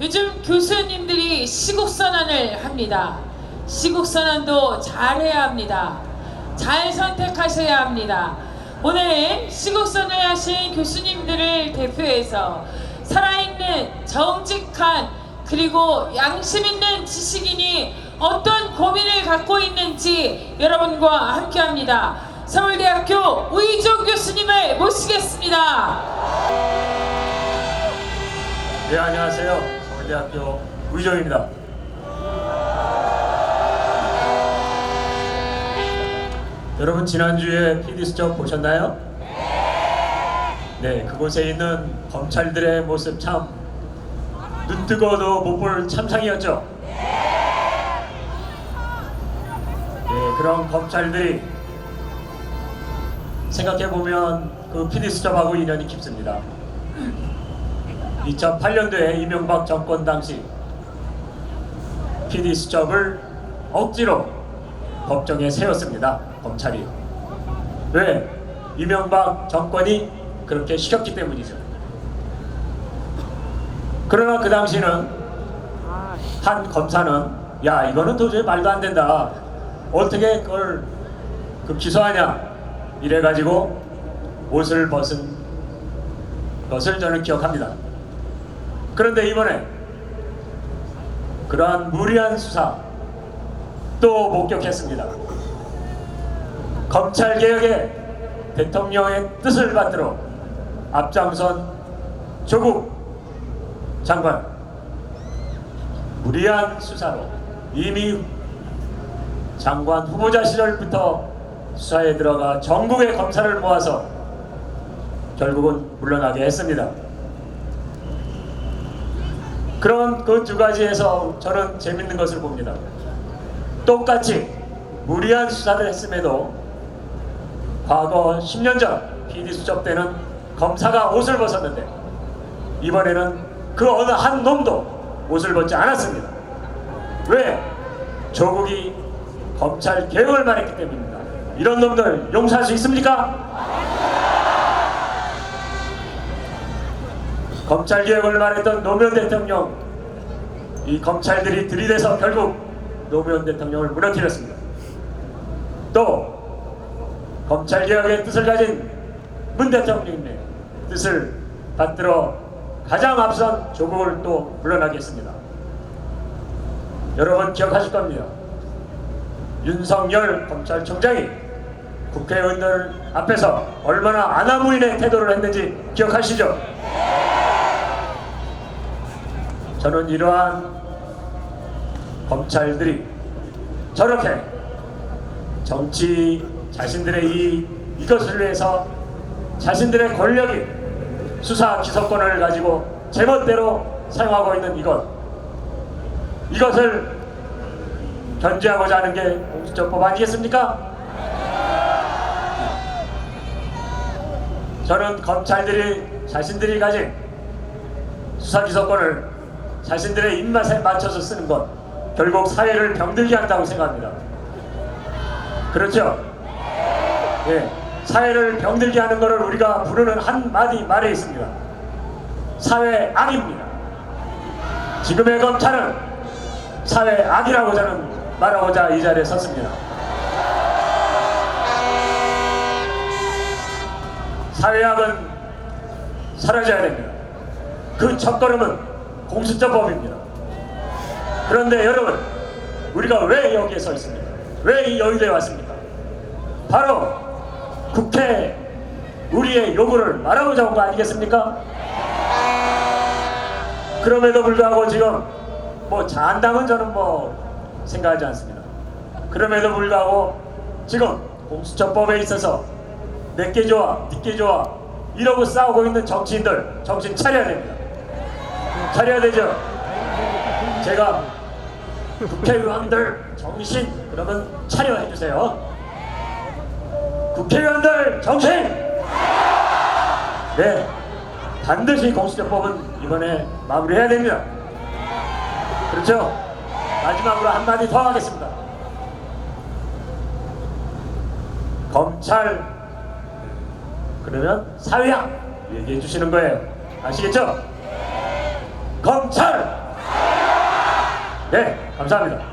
요즘 교수님들이 시국선언을 합니다. 시국선언도 잘해야 합니다. 잘 선택하셔야 합니다. 오늘 시국선언을 하신 교수님들을 대표해서 살아있는 정직한 그리고 양심 있는 지식인이 어떤 고민을 갖고 있는지 여러분과 함께 합니다. 서울대학교 우이종 교수님을 모시겠습니다. 네 안녕하세요 대학교 우이정입니다. 여러분 지난주에 PD 수첩 보셨나요? 네. 그곳에 있는 검찰들의 모습 참 눈뜨고도 못 볼 참상이었죠? 네 그런 검찰들이 생각해 보면 그 PD 수첩하고 인연이 깊습니다 2008년도에 이명박 정권 당시 PD 수첩을 억지로 법정에 세웠습니다. 검찰이. 왜? 이명박 정권이 그렇게 시켰기 때문이죠. 그러나 그 당시는 한 검사는 야 이거는 도저히 말도 안 된다. 어떻게 그걸 그 기소하냐 이래가지고 옷을 벗은 것을 저는 기억합니다. 그런데 이번에 그러한 무리한 수사 또 목격했습니다. 검찰 개혁에 대통령의 뜻을 받들어 앞장선 조국 장관 무리한 수사로 이미 장관 후보자 시절부터 수사에 들어가 전국의 검사를 모아서 결국은 물러나게 했습니다. 그런 그 두 가지에서 저는 재밌는 것을 봅니다. 똑같이 무리한 수사를 했음에도 과거 10년 전 PD 수첩 때는 검사가 옷을 벗었는데 이번에는 그 어느 한 놈도 옷을 벗지 않았습니다. 왜? 조국이 검찰 개혁을 말했기 때문입니다. 이런 놈들 용서할 수 있습니까? 검찰 개혁을 말했던 노무현 대통령 이 검찰들이 들이대서 결국 노무현 대통령을 무너뜨렸습니다. 또 검찰 개혁의 뜻을 가진 문 대통령의 뜻을 받들어 가장 앞선 조국을 또 물러나게 했습니다. 여러분 기억하실 겁니다. 윤석열 검찰총장이 국회의원들 앞에서 얼마나 아나무인의 태도를 했는지 기억하시죠? 저는 이러한 검찰들이 저렇게 정치 자신들의 이 이것을 위해서 자신들의 권력이 수사 기소권을 가지고 제멋대로 사용하고 있는 이것 이것을 견제하고자 하는 게 공수처법 아니겠습니까? 저는 검찰들이 자신들이 가진 수사 기소권을 자신들의 입맛에 맞춰서 쓰는 것 결국 사회를 병들게 한다고 생각합니다. 그렇죠? 예, 사회를 병들게 하는 것을 우리가 부르는 한 마디 말에 있습니다. 사회 악입니다. 지금의 검찰은 사회 악이라고 저는 말하고자 이 자리에 섰습니다. 사회악은 사라져야 됩니다. 그 첫걸음은 공수처법입니다. 그런데 여러분, 우리가 왜 여기에 서 있습니까? 왜 이 여의도에 왔습니까? 바로 국회 우리의 요구를 말하고자 온 거 아니겠습니까? 그럼에도 불구하고 지금 뭐 잔당은 저는 뭐 생각하지 않습니다. 그럼에도 불구하고 지금 공수처법에 있어서 내게 좋아, 니게 좋아 이러고 싸우고 있는 정치인들 정신 차려야 됩니다. 차려야 되죠. 제가 국회의원들 정신 그러면 차려해 주세요. 국회의원들 정신. 네, 반드시 공수처법은 이번에 마무리해야 됩니다. 그렇죠? 마지막으로 한마디 더 하겠습니다. 검찰 그러면 사회학 얘기해 주시는 거예요. 아시겠죠? 검찰! 네, 감사합니다.